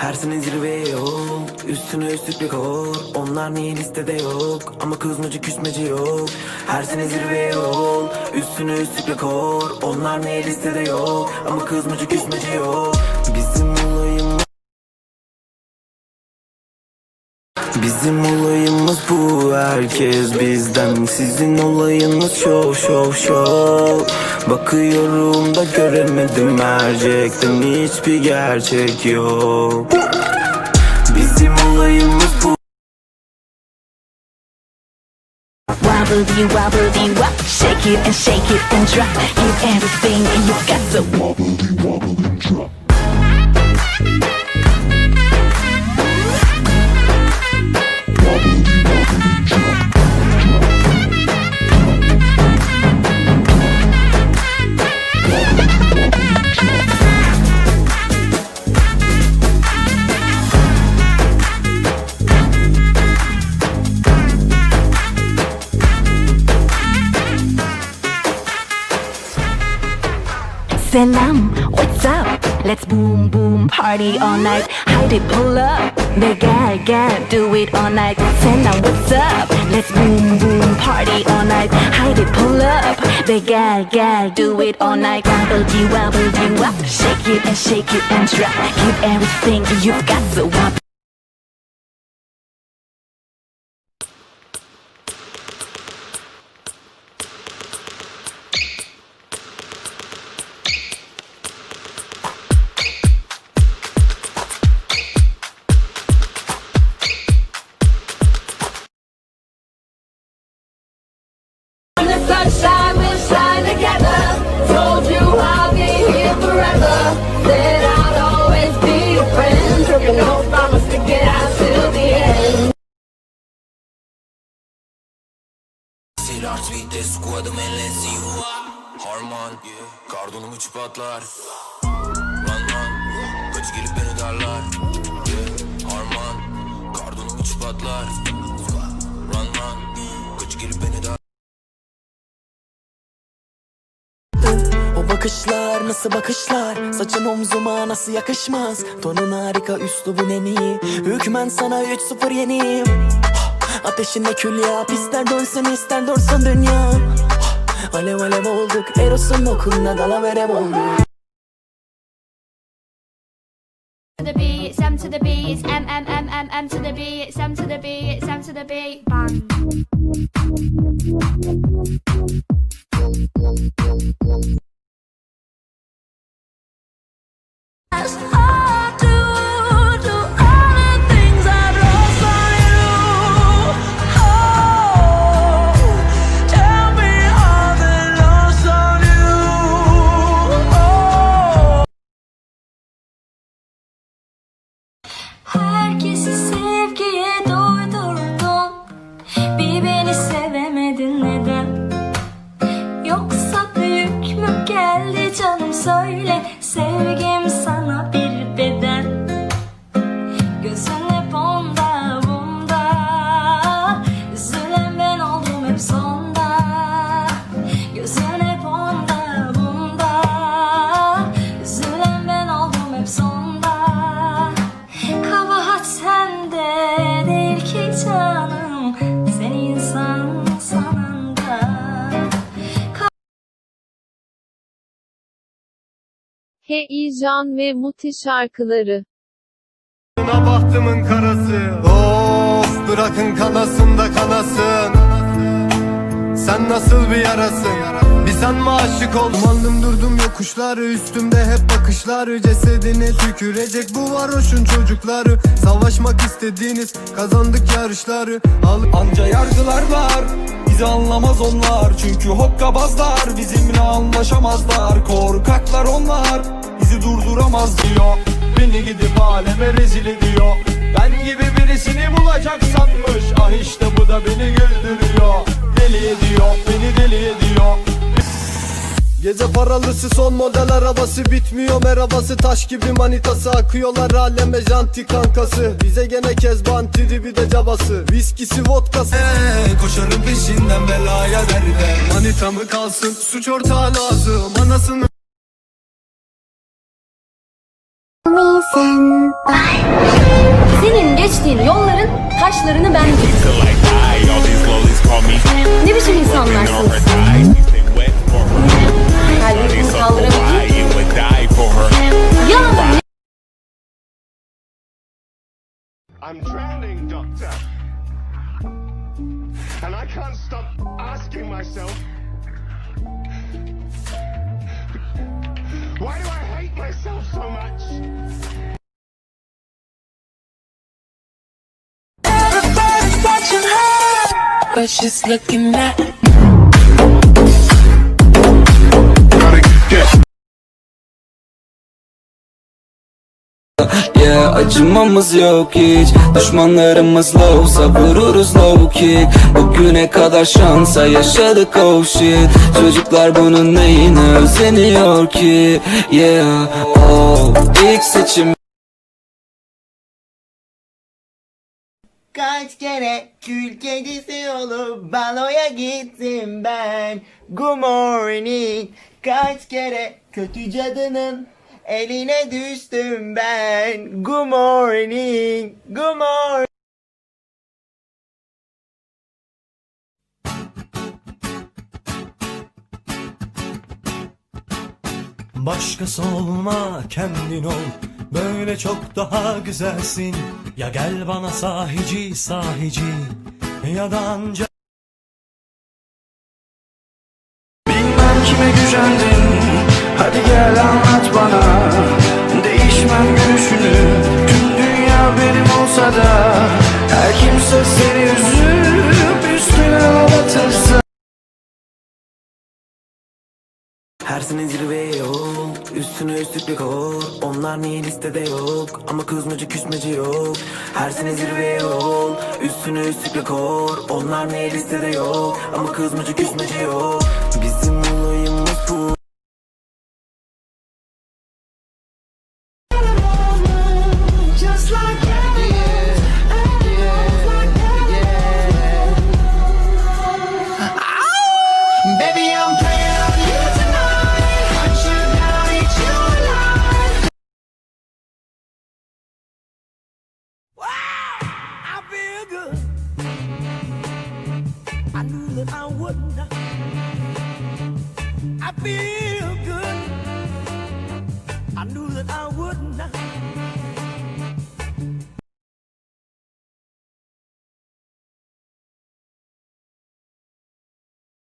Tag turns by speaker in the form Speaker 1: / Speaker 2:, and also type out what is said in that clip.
Speaker 1: Her sene zirveye yok. Üstüne üstlük bir kor. Onlar niye listede yok? Ama kızmacı küsmeci yok. Her sene zirveye yok. Üstüne üstlük bir kor. Onlar niye listede yok? Ama kızmacı küsmeci yok. Bizim olayımız Bizim olayımız bu herkes bizden. Sizin olayınız şov şov şov. Bakıyorum da göremedim gerçekten hiçbir gerçek yok. Bizim olayımız bu.
Speaker 2: Wobble you wop, shake it and shake it and drop. Give everything you got so 什么？Salam, what's up? Let's boom boom party all night. Hide it, pull up. The gal gal do it all night. Salam, what's up? Let's boom boom party all night. It, pull up. The gal gal do it all night. Wobble you wobble you up. Shake it and shake it and drop. Give everything you've got so wobble.
Speaker 1: Squad'ım ellesi yuva. Harman Kardonum uç patlar Run run Kaç gelip beni darlar. Harman Kardonum uç patlar Run run Kaç gelip beni darlar
Speaker 3: O bakışlar nasıl bakışlar? Saçın omzuma nasıl yakışmaz? Tonun harika üslubun en iyi. Hükmen sana 3-0 yeniyim Ateşinde kül yap ister dönsün ister dursun dünya Alev alev olduk Eros'un okunda dalaverem olduk
Speaker 4: to the B, it's M to the B, it's M M M M M to the B, it's M to the B, it's M to the B, bang.
Speaker 5: Geldi canım söyle
Speaker 6: Heyecan ve Muti şarkıları.
Speaker 7: Buna bahtımın karası. Of bırakın kanasın da kanasın. Sen nasıl bir yarasın? Bir sen mi aşık oldum Aldım durdum yokuşları Üstümde hep bakışları. Cesedine tükürecek bu varoşun çocukları. Savaşmak istediğiniz kazandık yarışları. Al
Speaker 8: Anca yargılar var Bizi anlamaz onlar. Çünkü hokkabazlar Bizimle anlaşamazlar. Korkaklar onlar Bizi durduramaz diyor. Beni gidip aleme rezil ediyor. Ben gibi birisini bulacak sanmış Ah işte bu da beni güldürüyor. Deli ediyor Beni deli ediyor.
Speaker 7: Gece paralısı son model arabası Bitmiyor. Merhabası taş gibi manitası. Akıyorlar aleme janti kankası. Bize gene kezban tribi de cabası. Viskisi vodkası.
Speaker 8: Koşarım peşinden belaya derde.
Speaker 7: Manita mı kalsın suç ortağı lazım. Anasını
Speaker 9: Miss
Speaker 10: Senin geçtiğin yolların taşlarını ben geçtim. Ne biçim insanlarsınız? Kalbini kaldırabildin Ya
Speaker 11: I'm drowning, doctor. And I can't stop asking myself why do I
Speaker 3: But she's looking at
Speaker 12: Yeah acımamız yok hiç. Düşmanlarımız lowsa vururuz low kick Bugüne kadar şansa yaşadık oh shit. Çocuklar bunun neyine özeniyor ki? Yeah oh. İlk seçim
Speaker 3: Kaç kere kül kedisi olup baloya gittim ben. Good morning. Kaç kere kötü cadının eline düştüm ben. Good morning. Good morning.
Speaker 9: Başkası olma kendin ol. Böyle çok daha güzelsin Ya gel bana sahici sahici Ya da ancak
Speaker 12: Bilmem kime gücendin Hadi gel anlat bana. Değişmem görüşünü Tüm dünya benim olsa da Her kimse seni üzüp üstüne ağlatırsa
Speaker 3: Her sene zirveye yol Üstüne üstlük kol Onlar niye listede yok? Ama kızmacı küsmeci yok. Her sene zirveye yol Üstüne üstlük kol Onlar niye listede yok? Ama kızmacı küsmeci yok. Bizim I